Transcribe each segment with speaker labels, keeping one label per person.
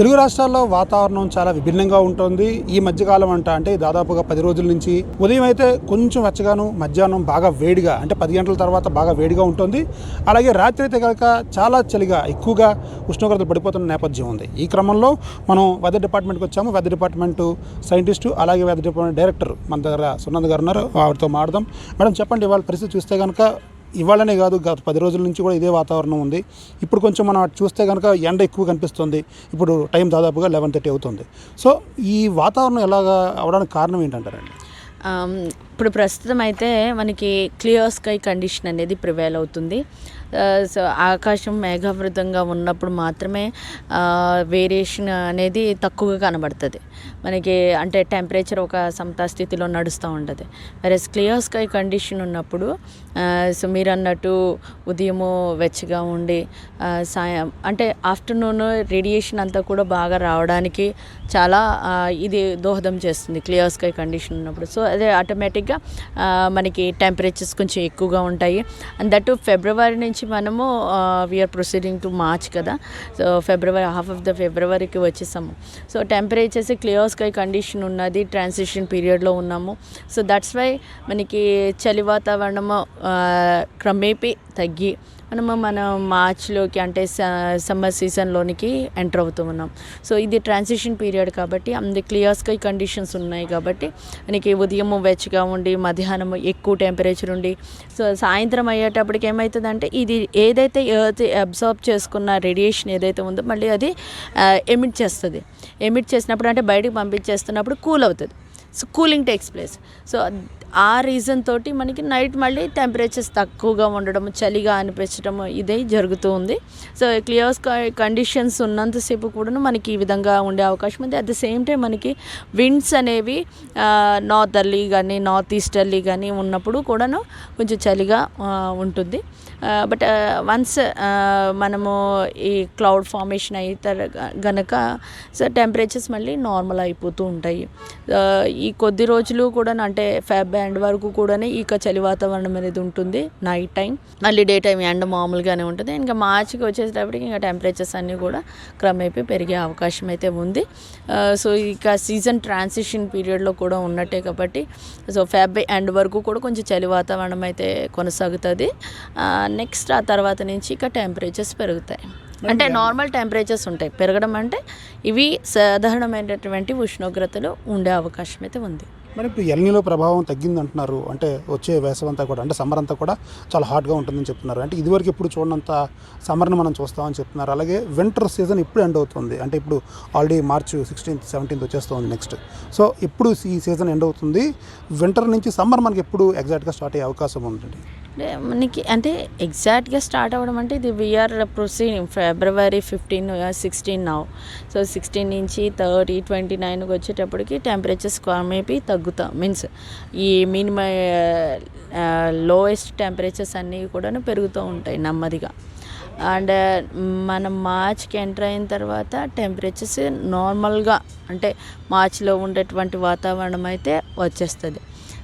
Speaker 1: తెలుగు రాష్ట్రాల్లో వాతావరణం చాలా విభిన్నంగా ఉంటుంది. ఈ మధ్యకాలం అంట అంటే దాదాపుగా పది రోజుల నుంచి ఉదయం అయితే కొంచెం వెచ్చగాను మధ్యాహ్నం బాగా వేడిగా అంటే పది గంటల తర్వాత బాగా వేడిగా ఉంటుంది. అలాగే రాత్రి అయితే కనుక చాలా చలిగా ఎక్కువగా ఉష్ణోగ్రతలు పడిపోతున్న నేపథ్యం ఉంది. ఈ క్రమంలో మనం వెదర్ డిపార్ట్మెంట్కి వచ్చాము. వెదర్ డిపార్ట్మెంట్ సైంటిస్టు అలాగే వెదర్ డిపార్ట్మెంట్ డైరెక్టర్ మన దగ్గర సునంద్ గారు ఉన్నారు. వారితో మాడదాం మేడం చెప్పండి ఇవాళ పరిస్థితి చూస్తే కనుక ఇవాళనే కాదు గత పది రోజుల నుంచి కూడా ఇదే వాతావరణం ఉంది. ఇప్పుడు కొంచెం మనం అటు చూస్తే కనుక ఎండ ఎక్కువ కనిపిస్తుంది. ఇప్పుడు టైం దాదాపుగా లెవెన్ థర్టీ అవుతుంది. సో ఈ వాతావరణం ఎలాగా అవడానికి కారణం ఏంటంటారండి?
Speaker 2: ఇప్పుడు ప్రస్తుతం అయితే మనకి క్లియర్ స్కై కండిషన్ అనేది ప్రివేల్ అవుతుంది. సో ఆకాశం మేఘావృతంగా ఉన్నప్పుడు మాత్రమే వేరియేషన్ అనేది తక్కువగా కనబడుతుంది. మనకి అంటే టెంపరేచర్ ఒక సమతా స్థితిలో నడుస్తూ ఉంటుంది. వెరస్ క్లియర్ స్కై కండిషన్ ఉన్నప్పుడు సో మీరు అన్నట్టు ఉదయము వెచ్చగా ఉండి సాయం అంటే ఆఫ్టర్నూన్ రేడియేషన్ అంతా కూడా బాగా రావడానికి చాలా ఇది దోహదం చేస్తుంది క్లియర్ స్కై కండిషన్ ఉన్నప్పుడు. సో అదే ఆటోమేటిక్గా మనకి టెంపరేచర్స్ కొంచెం ఎక్కువగా ఉంటాయి. అండ్ దట్ ఫిబ్రవరి నుంచి మనము వీఆర్ ప్రొసీడింగ్ టు మార్చ్ కదా. So February half of the ఫిబ్రవరికి వచ్చేసాము. So temperatures clear sky condition ఉన్నది ట్రాన్సిషన్ పీరియడ్లో ఉన్నాము. సో దట్స్ వై మనకి చలి వాతావరణము క్రమేపీ తగ్గి మనము మన మార్చ్లోకి అంటే సమ్మర్ సీజన్లోనికి ఎంటర్ అవుతూ ఉన్నాం. సో ఇది ట్రాన్సిషన్ పీరియడ్ కాబట్టి అందు క్లియర్ స్కై కండిషన్స్ ఉన్నాయి కాబట్టి మనకి ఉదయం వెచ్చగా ఉండి మధ్యాహ్నం ఎక్కువ టెంపరేచర్ ఉండి సో సాయంత్రం అయ్యేటప్పటికి ఏమవుతుందంటే ఇది ఏదైతే ఎర్త్ అబ్జర్వ్ చేసుకున్న రేడియేషన్ ఏదైతే ఉందో మళ్ళీ అది ఎమిట్ చేస్తుంది. ఎమిట్ చేసినప్పుడు అంటే బయటకు పంపించేస్తున్నప్పుడు కూల్ అవుతుంది. So cooling takes place. So ఆ రీజన్ తోటి మనకి నైట్ మళ్ళీ టెంపరేచర్స్ తక్కువగా ఉండడం చలిగా అనిపించడం ఇదే జరుగుతూ ఉంది. సో క్లియర్ కండిషన్స్ ఉన్నంతసేపు కూడా మనకి ఈ విధంగా ఉండే అవకాశం ఉంది. అట్ ద సేమ్ టైం మనకి విండ్స్ అనేవి నార్తర్లీ కానీ నార్త్ ఈస్టర్లీ కానీ ఉన్నప్పుడు కూడాను కొంచెం చలిగా ఉంటుంది. బట్ వన్స్ మనము ఈ క్లౌడ్ ఫార్మేషన్ అయితే గనక సో టెంపరేచర్స్ మళ్ళీ నార్మల్ అయిపోతూ ఉంటాయి. ఈ కొద్ది రోజులు కూడా అంటే ఫెబ్ ఎండ్ వరకు కూడా ఇక చలి వాతావరణం అనేది ఉంటుంది నైట్ టైం మళ్ళీ డే టైం ఎండ మామూలుగానే ఉంటుంది. ఇంకా మార్చికి వచ్చేటప్పటికి ఇంకా టెంపరేచర్స్ అన్నీ కూడా క్రమేపీ పెరిగే అవకాశం అయితే ఉంది. సో ఇక సీజన్ ట్రాన్సిషన్ పీరియడ్లో కూడా ఉన్నట్టే కాబట్టి సో ఫెబ్ ఎండ్ వరకు కూడా కొంచెం చలి వాతావరణం అయితే కొనసాగుతుంది. నెక్స్ట్ ఆ తర్వాత నుంచి ఇక టెంపరేచర్స్ పెరుగుతాయి. అంటే నార్మల్ టెంపరేచర్స్ ఉంటాయి. పెరగడం అంటే ఇవి సాధారణమైనటువంటి ఉష్ణోగ్రతలు ఉండే అవకాశం అయితే ఉంది.
Speaker 1: మరి ఇప్పుడు ఎల్నీలో ప్రభావం తగ్గింది అంటున్నారు అంటే వచ్చే వేసవంతా కూడా అంటే సమ్మర్ అంతా కూడా చాలా హాట్గా ఉంటుందని చెప్తున్నారు. అంటే ఇదివరకు ఎప్పుడు చూడనంత సమ్మర్ని మనం చూస్తామని చెప్తున్నారు. అలాగే వింటర్ సీజన్ ఇప్పుడు ఎండ్ అవుతుంది. అంటే ఇప్పుడు ఆల్రెడీ మార్చ్ సిక్స్టీన్త్ సెవెంటీన్త్ వచ్చేస్తుంది నెక్స్ట్ సో ఇప్పుడు ఈ సీజన్ ఎండ్ అవుతుంది. వింటర్ నుంచి సమ్మర్ మనకి ఎప్పుడు ఎగ్జాక్ట్గా స్టార్ట్ అయ్యే అవకాశం ఉంటుంది
Speaker 2: అంటే మనకి అంటే ఎగ్జాక్ట్గా స్టార్ట్ అవ్వడం అంటే ఇది we are proceeding February fifteen sixteen now so sixteen నుంచి థర్టీ ట్వంటీ నైన్కి వచ్చేటప్పటికి టెంపరేచర్స్ మేబీ తగ్గుతా. మీన్స్ ఈ మినిమ లోయెస్ట్ టెంపరేచర్స్ అన్నీ కూడా పెరుగుతూ ఉంటాయి నెమ్మదిగా. అండ్ uh, మనం మార్చ్కి ఎంటర్ అయిన తర్వాత టెంపరేచర్స్ నార్మల్గా అంటే మార్చ్లో ఉండేటువంటి వాతావరణం అయితే వచ్చేస్తుంది.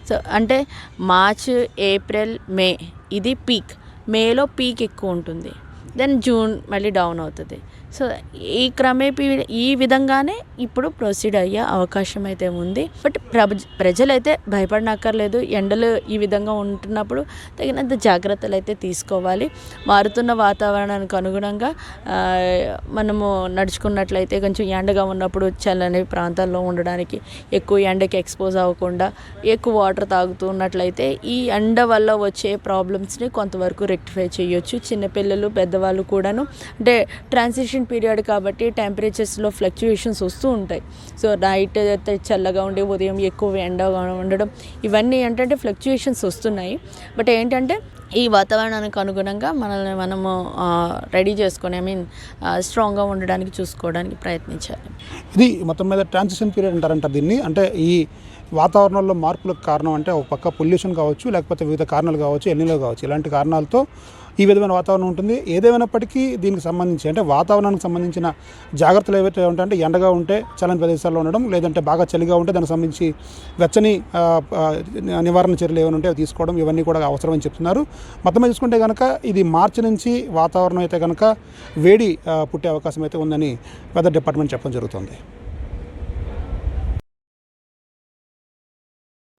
Speaker 2: సో అంటే మార్చ్ ఏప్రిల్ మే ఇది పీక్ మేలో పీక్ ఎక్కువ ఉంటుంది. దెన్ జూన్ మళ్ళీ డౌన్ అవుతుంది. సో ఈ క్రమేపీ ఈ విధంగానే ఇప్పుడు ప్రొసీడ్ అయ్యే అవకాశం అయితే ఉంది. బట్ ప్రభ ప్రజలైతే భయపడనక్కర్లేదు. ఎండలు ఈ విధంగా ఉంటున్నప్పుడు తగినంత జాగ్రత్తలు అయితే తీసుకోవాలి. మారుతున్న వాతావరణానికి అనుగుణంగా మనము నడుచుకున్నట్లయితే కొంచెం ఎండగా ఉన్నప్పుడు చల్లని ప్రాంతాల్లో ఉండడానికి ఎక్కువ ఎండకి ఎక్స్పోజ్ అవ్వకుండా ఎక్కువ వాటర్ తాగుతూ ఉన్నట్లయితే ఈ ఎండ వల్ల వచ్చే ప్రాబ్లమ్స్ని కొంతవరకు రెక్టిఫై చేయొచ్చు. చిన్నపిల్లలు పెద్దవాళ్ళు కూడాను. అంటే ట్రాన్సిషన్ పీరియడ్ కాబట్టి టెంపరేచర్స్లో ఫ్లక్చుయేషన్స్ వస్తూ ఉంటాయి. సో నైట్ అయితే చల్లగా ఉండి ఉదయం ఎక్కువ ఎండగా ఉండడం ఇవన్నీ ఏంటంటే ఫ్లక్చుయేషన్స్ వస్తున్నాయి. బట్ ఏంటంటే ఈ వాతావరణానికి అనుగుణంగా మనల్ని మనము రెడీ చేసుకొని ఐ మీన్ స్ట్రాంగ్గా ఉండడానికి చూసుకోవడానికి ప్రయత్నించాలి.
Speaker 1: ఇది మొత్తం మీద ట్రాన్సిషన్ పీరియడ్ అంటారంట దీన్ని. అంటే ఈ వాతావరణంలో మార్పులకు కారణం అంటే ఒక పక్క పొల్యూషన్ కావచ్చు లేకపోతే వివిధ కారణాలు కావచ్చు ఎన్నిలో కావచ్చు. ఇలాంటి కారణాలతో ఈ విధమైన వాతావరణం ఉంటుంది. ఏదేమైనప్పటికీ దీనికి సంబంధించి అంటే వాతావరణానికి సంబంధించిన జాగ్రత్తలు ఏవైతే ఉంటాయంటే ఎండగా ఉంటే చలని ప్రదేశాల్లో ఉండడం లేదంటే బాగా చలిగా ఉంటే దానికి సంబంధించి వెచ్చని నివారణ చర్యలు ఏమైనా ఉంటే అవి తీసుకోవడం ఇవన్నీ కూడా అవసరమని చెప్తున్నారు. మొత్తం చూసుకుంటే కనుక ఇది మార్చి నుంచి వాతావరణం అయితే కనుక వేడి పుట్టే అవకాశం అయితే ఉందని వెదర్ డిపార్ట్మెంట్ చెప్పడం జరుగుతుంది.